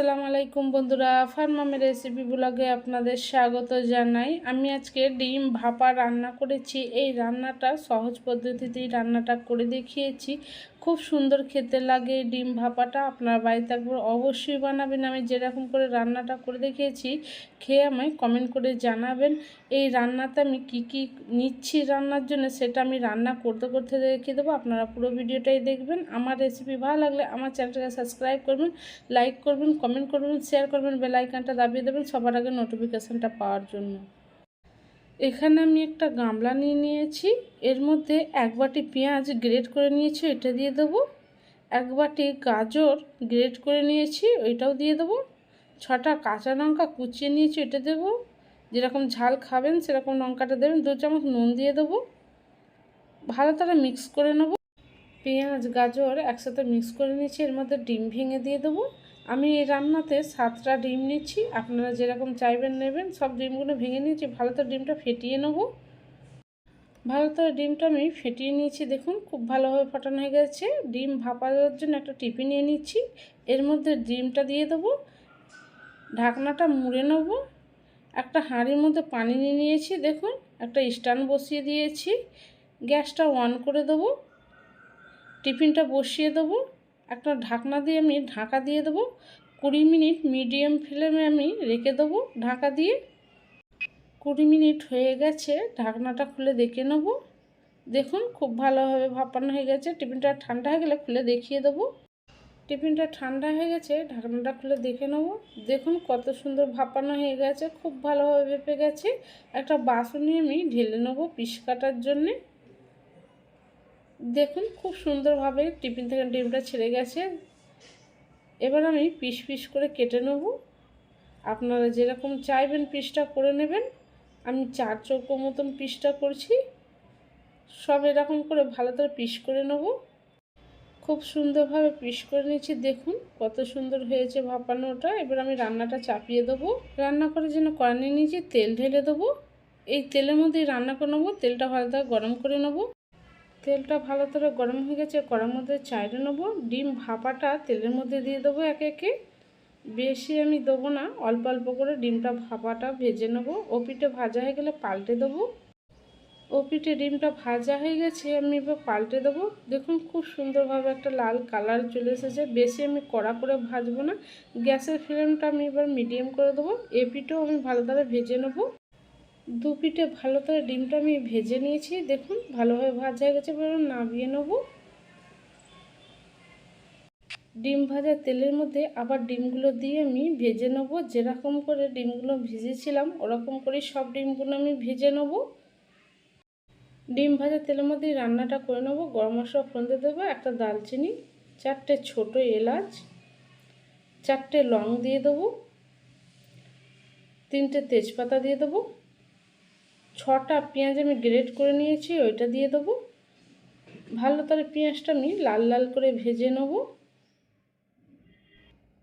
আসসালামু আলাইকুম বন্ধুরা ফার্মামের রেসিপি ব্লগে আপনাদের স্বাগত জানাই। আমি আজকে ডিম ভাপা রান্না করেছি। এই রান্নাটা সহজ পদ্ধতিতেই রান্নাটা করে দেখিয়েছি। খুব সুন্দর খেতে লাগে ডিম ভাপাটা, আপনার বাড়িতে একবার অবশ্যই বানাবেন। আমি যেরকম করে রান্নাটা করে দেখিয়েছি, খেয়ে আমায় কমেন্ট করে জানাবেন। এই রান্নাতে আমি কি কি নিচ্ছি রান্নার জন্য, সেটা আমি রান্না করতে করতে রেখে দেবো। আপনারা পুরো ভিডিওটাই দেখবেন। আমার রেসিপি ভালো লাগলে আমার চ্যানেলটাকে সাবস্ক্রাইব করবেন লাইক করবেন কমেন্ট করবেন শেয়ার করবেন বেল আইকনটা দাবিয়ে দেবেন, সবার আগে নোটিফিকেশানটা পাওয়ার জন্য। এখানে আমি একটা গামলা নিয়ে নিয়েছি। এর মধ্যে এক বাটি পেঁয়াজ গ্রেট করে নিয়েছি এটা দিয়ে দেবো। এক বাটি গাজর গ্রেট করে নিয়েছি, ওইটাও দিয়ে দেবো। ছটা কাঁচা লঙ্কা কুচিয়ে নিয়েছি এটা দেবো। যেরকম ঝাল খাবেন, সেরকম লঙ্কাটা দেবেন। দু চামচ নুন দিয়ে দেবো। ভালো তারা মিক্স করে নেব। পেঁয়াজ, গাজর একসাথে মিক্স করে নিয়েছি, এর মধ্যে ডিম ভেঙে দিয়ে দেবো। আমি এই রান্নাতে সাতটা ডিম নিচ্ছি। আপনারা যেরকম চাইবেন নেবেন, সব ডিমগুলো ভেঙে নিয়েছি। ভালো তো ডিমটা ফেটিয়ে নেব। ভালো তো ডিমটা আমি ফেটিয়ে নিয়েছি, দেখুন, খুব ভালোভাবে ফাটানো হয়ে গেছে। ডিম ভাপার জন্য একটা টিপি নিয়ে নিচ্ছি। এর মধ্যে ডিমটা দিয়ে দেবো। ঢাকনাটা মুড়ে নেব। একটা হাঁড়ির মধ্যে পানি নিয়ে নিয়েছি, দেখুন, একটা স্ট্যান্ড বসিয়ে দিয়েছি। গ্যাসটা অন করে দেবো। টিফিনটা বসিয়ে দেবো। একটা ঢাকনা দিয়ে আমি ঢাকা দিয়ে দেবো। কুড়ি মিনিট মিডিয়াম ফ্লেমে আমি রেখে দেবো ঢাকা দিয়ে। কুড়ি মিনিট হয়ে গেছে, ঢাকনাটা খুলে দেখে নেব। দেখুন খুব ভালোভাবে ভাপানো হয়ে গেছে, টিফিনটা ঠান্ডা হয়ে গেলে খুলে দেখিয়ে দেবো। টিফিনটা ঠান্ডা হয়ে গেছে, ঢাকনাটা খুলে দেখে নেব। দেখুন কত সুন্দর ভাপানো হয়ে গেছে, খুব ভালোভাবে ভেপে গেছে। একটা বাসনে আমি ঢেলে নেব পিস কাটার জন্যে। দেখুন, খুব সুন্দরভাবে টিফিন থেকে ডিমটা ছেড়ে গেছে। এবার আমি পিস পিস করে কেটে নেব। আপনারা যেরকম চাইবেন পিসটা করে নেবেন। আমি চার চৌকো মতন পিসটা করছি। সব এরকম করে ভালো করে পিস করে নেব। খুব সুন্দরভাবে পিস করে নিয়েছি। দেখুন, কত সুন্দর হয়েছে ভাপানোটা। এবার আমি রান্নাটা চাপিয়ে দেবো। রান্না করে যেন কড়ানি নিয়েছি তেল ঢেলে দেবো। এই তেলের মধ্যেই রান্না করে নেব। তেলটা ভালো গরম করে নেব। তেলটা ভালো করে গরম হয়ে গেছে, কড়ার মধ্যে চাইড়ে নেব, ডিম ভাপাটা তেলের মধ্যে দিয়ে দেবো একে একে। বেশি আমি দেবো না, অল্প অল্প করে ডিমটা ভাপাটা ভেজে নেব। ও পিঠে ভাজা হয়ে গেলে পাল্টে দেবো। ও পিঠে ডিমটা ভাজা হয়ে গেছে, আমি এবার পাল্টে দেবো। দেখুন খুব সুন্দরভাবে একটা লাল কালার চলে এসেছে। বেশি আমি কড়া করে ভাজবো না, গ্যাসের ফ্লেমটা আমি এবার মিডিয়াম করে দেবো। এ পিঠেও আমি ভালো করে ভেজে নেব। দু পিঠে ভালো করে ডিমটা আমি ভেজে নিয়েছি। দেখুন, ভালোভাবে ভাজা হয়ে গেছে, এবার নামিয়ে নেব। ডিম ভাজা তেলের মধ্যে আবার ডিমগুলো দিয়ে আমি ভেজে নেব। যেরকম করে ডিমগুলো ভেজেছিলাম, ওরকম করে সব ডিমগুলো আমি ভেজে নেব। ডিম ভাজা তেলের মধ্যে রান্নাটা করে নেব। গরম মশলা ফোনতে দেবো, একটা দালচিনি চারটে ছোট এলাচ, চারটে লং দিয়ে দেবো, তিনটে তেজপাতা দিয়ে দেবো। ছটা পেঁয়াজ আমি গ্রেট করে নিয়েছি, ওইটা দিয়ে দেবো। ভালো করে পেঁয়াজটা আমি লাল লাল করে ভেজে নেব।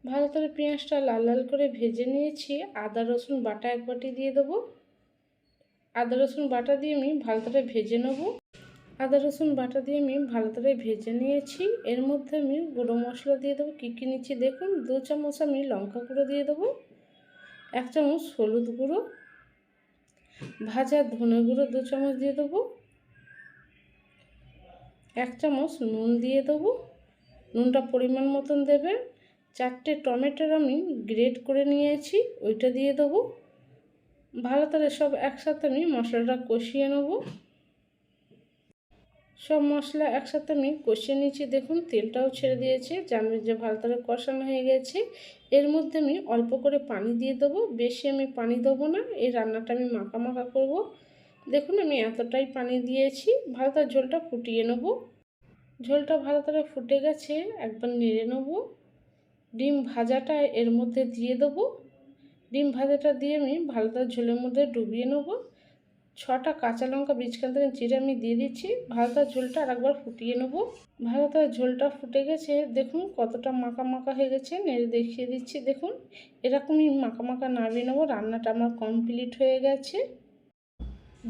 ভালো করে পেঁয়াজটা লাল লাল করে ভেজে নিয়েছি, আদা, রসুন বাটা এক বাটি দিয়ে দেবো। আদা, রসুন বাটা দিয়ে আমি ভালো করে ভেজে নেব। আদা, রসুন বাটা দিয়ে আমি ভালো করে ভেজে নিয়েছি। এর মধ্যে আমি গুঁড়ো মশলা দিয়ে দেবো, কী কী নিচ্ছি দেখুন। দু চামচ আমি লঙ্কা গুঁড়ো দিয়ে দেবো, এক চামচ হলুদ গুঁড়ো ভাজা ধনে গুঁড়ো দু চামচ দিয়ে দেবো। এক চামচ নুন দিয়ে দেবো। নুনটা পরিমাণ মতন দেবেন চারটে টমেটোর আমি গ্রেট করে নিয়েছি, ওইটা দিয়ে দেবো। ভালো তাহলে সব একসাথে আমি মশলাটা কষিয়ে নেব। সব মশলা একসাথে আমি কষিয়ে নিয়েছি দেখুন, তেলটাও ছেড়ে দিয়েছে। জানবেন যে ভালো করে কষানো হয়ে গেছে, এর মধ্যে আমি অল্প করে পানি দিয়ে দেবো। বেশি আমি পানি দেবো না, এই রান্নাটা আমি মাখা মাখা করব। দেখুন, আমি এতটাই পানি দিয়েছি। ভালো করে ঝোলটা ফুটিয়ে নেব। ঝোলটা ভালো করে ফুটে গেছে একবার নেড়ে নেব। ডিম ভাজাটা এর মধ্যে দিয়ে দেবো। ডিম ভাজাটা দিয়ে আমি ভালো করে ঝোলের মধ্যে ডুবিয়ে নেব। ছটা কাঁচা লঙ্কা বীজখান থেকে চিড়ে আমি দিয়ে দিচ্ছি। ভালো ঝোলটা আরেকবার ফুটিয়ে নেব। ভালো ঝোলটা ফুটে গেছে। দেখুন কতটা মাখা মাখা হয়ে গেছে। নেড়ে দেখিয়ে দিচ্ছি। দেখুন এরকমই মাখা মাখা নাড়িয়ে নেব। রান্নাটা আমার কমপ্লিট হয়ে গেছে।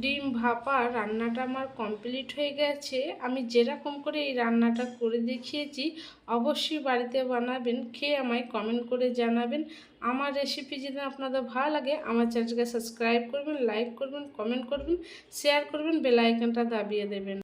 ডিম ভাপা রান্নাটা আমার কমপ্লিট হয়ে গেছে। আমি যেরকম করে এই রান্নাটা করে দেখিয়েছি, অবশ্যই বাড়িতে বানাবেন, খেয়ে আমায় কমেন্ট করে জানাবেন। আমার রেসিপি যদি আপনাদের ভালো লাগে, আমার চ্যানেলকে সাবস্ক্রাইব করবেন লাইক করবেন কমেন্ট করবেন শেয়ার করবেন বেলাইকনটা দাবিয়ে দেবেন।